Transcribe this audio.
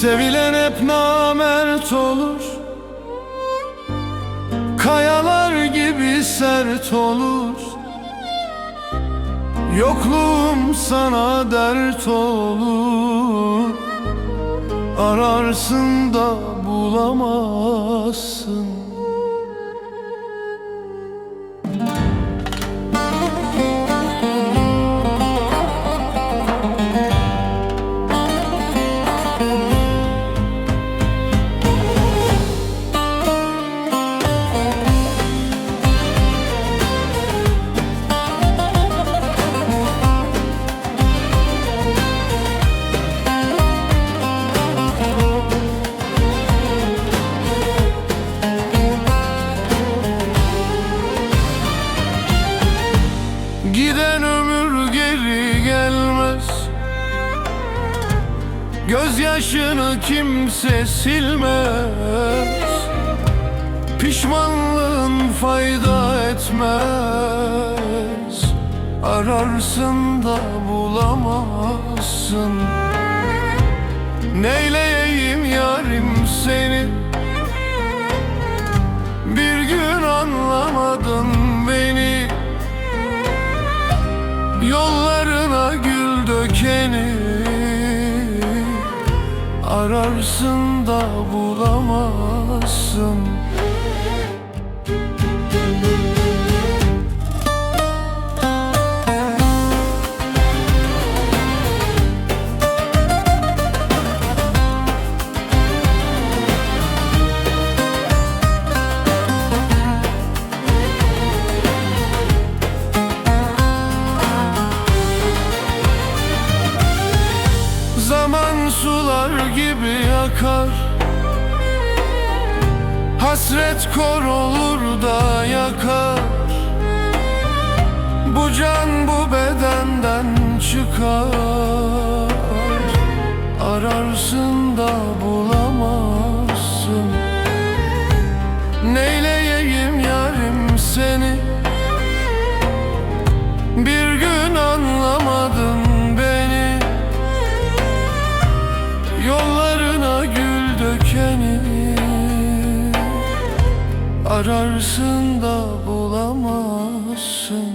Sevilen hep namert olur. Kayalar gibi sert olur. Yokluğum sana dert olur. Ararsın da bulamazsın Giden ömür geri gelmez. Gözyaşını kimse silmez. Pişmanlığın fayda etmez. Ararsın da bulamazsın. Neyleyeyim yarim seni? Bir gün anlamadın gül dökeni Ararsın da bulamazsın Zaman sular gibi akar Hasret kor olur da yakar. Bu can bu bedenden çıkar. Ararsın Yollarına gül dökeni Ararsın da bulamazsın